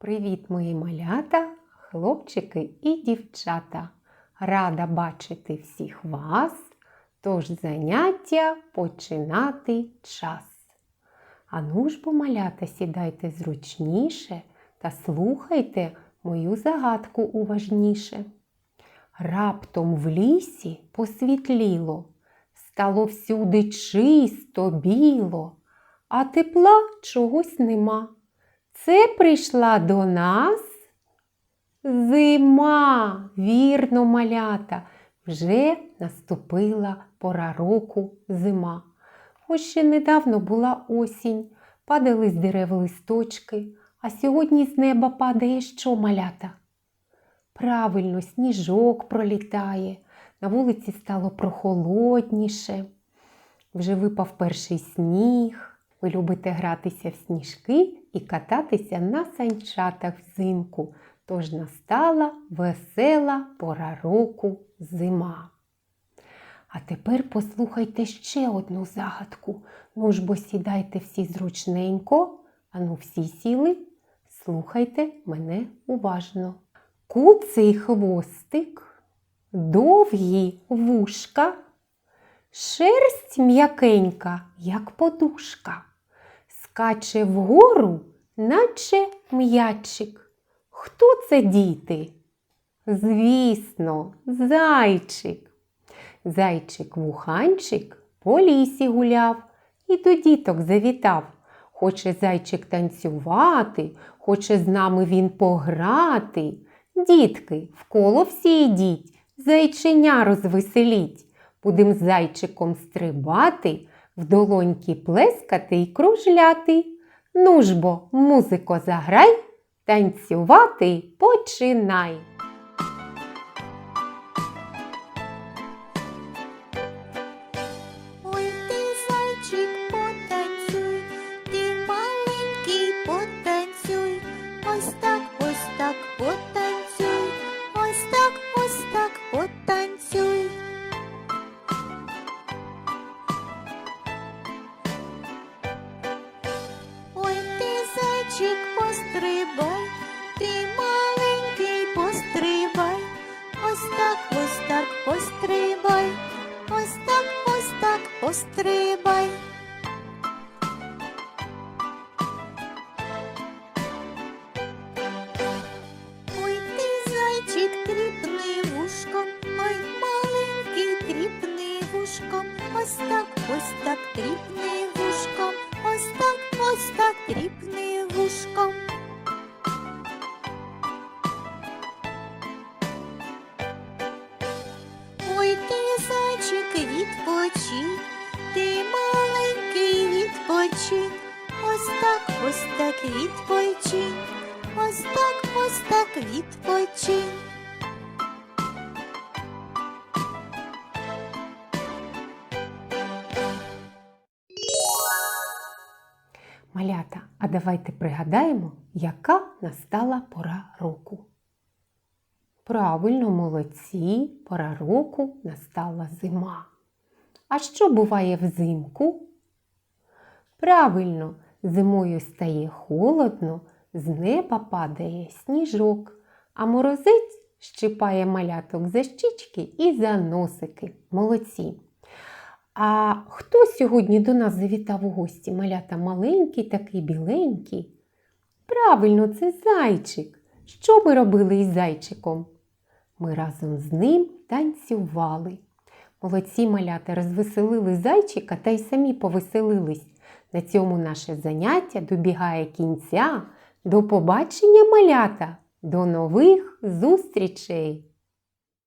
Привіт, мої малята, хлопчики і дівчата. Рада бачити всіх вас, тож заняття починати час. Ану ж бо малята, сідайте зручніше та слухайте мою загадку уважніше. Раптом в лісі посвітліло, стало всюди чисто біло, а тепла чогось нема. Це прийшла до нас зима, вірно, малята. Вже наступила пора року зима. Ось ще недавно була осінь, падали з дерев листочки, а сьогодні з неба падає що малята? Правильно, сніжок пролітає, на вулиці стало прохолодніше. Вже випав перший сніг. Ви любите гратися в сніжки і кататися на санчатах взимку. Тож настала весела пора року зима. А тепер послухайте ще одну загадку. Ну ж бо сідайте всі зручненько, ану всі сіли, слухайте мене уважно. Куций хвостик, довгі вушка, шерсть м'якенька, як подушка, скаче вгору, наче м'ячик. Хто це діти? Звісно, зайчик. Зайчик вуханчик по лісі гуляв і до діток завітав. Хоче зайчик танцювати, хоче з нами він пограти. Дітки, вколо всі йдіть, зайченя розвеселіть. Будем зайчиком стрибати, в долоньки плескати й кружляти. Ну ж бо, музико, заграй, танцювати починай. Ось так, ось так, потанцюй, ось так, зайчик, пострибай, ти маленький, пострибай, ось так, ось так, пострибай. Ось так, ось так, пострибай. Ой, ти зайчик тріпний вушком, ой, маленький тріпний вушком, ось так, ось так, тріпний тріпний. Ой, ти зайчик, відпочинь, ти маленький відпочинь, ось так, ось так відпочинь, ось так, ось так відпочинь. Малята, а давайте пригадаємо, яка настала пора року. Правильно, молодці, пора року настала зима. А що буває взимку? Правильно, зимою стає холодно, з неба падає сніжок, а морозець щипає маляток за щічки і за носики. Молодці. А хто сьогодні до нас завітав у гості? Малята маленький, такий біленький. Правильно, це зайчик. Що ми робили із зайчиком? Ми разом з ним танцювали. Молодці малята розвеселили зайчика та й самі повеселились. На цьому наше заняття добігає кінця. До побачення, малята! До нових зустрічей!